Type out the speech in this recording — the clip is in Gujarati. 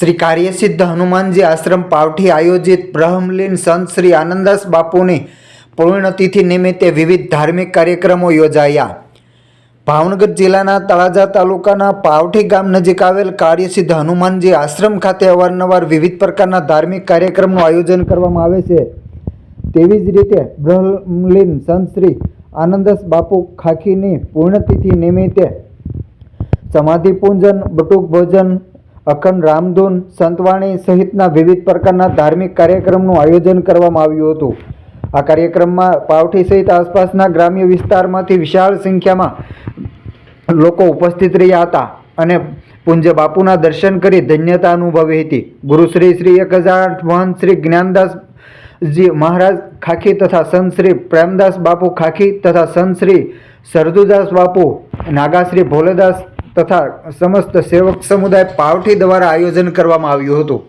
શ્રી કાર્યસિદ્ધ હનુમાનજી આશ્રમ પાવઠી આયોજિત બ્રહ્મલીન સંત શ્રી આનંદાસ બાપુની પૂર્ણતિથિ નિમિત્તે વિવિધ ધાર્મિક કાર્યક્રમો યોજાયા. ભાવનગર જિલ્લાના તળાજા તાલુકાના પાવઠી ગામ નજીક આવેલ કાર્યસિદ્ધ હનુમાનજી આશ્રમ ખાતે અવારનવાર વિવિધ પ્રકારના ધાર્મિક કાર્યક્રમનું આયોજન કરવામાં આવે છે. તેવી જ રીતે બ્રહ્મલીન સંત શ્રી આનંદસ બાપુ ખાખીની પૂર્ણતિથિ નિમિત્તે સમાધિ પૂજન, બટુક ભોજન અખંડ રામધૂન સંતવાણી સહિતના વિવિધ પ્રકારના ધાર્મિક કાર્યક્રમનું આયોજન કરવામાં આવ્યું હતું. આ કાર્યક્રમમાં પાવઠી સહિત આસપાસના ગ્રામ્ય વિસ્તારમાંથી વિશાળ સંખ્યામાં લોકો ઉપસ્થિત રહ્યા હતા અને પૂજ્ય બાપુના દર્શન કરી ધન્યતા અનુભવી હતી. ગુરુશ્રી શ્રી એક હજાર મહંત શ્રી જ્ઞાનદાસ જી મહારાજ ખાખી તથા સંત શ્રી પ્રેમદાસ બાપુ ખાખી તથા સંત શ્રી સરદુદાસ બાપુ નાગાશ્રી ભોલેદાસ તથા સમસ્ત સેવક સમુદાય પાવઠી દ્વારા આયોજન કરવામાં આવ્યું હતું.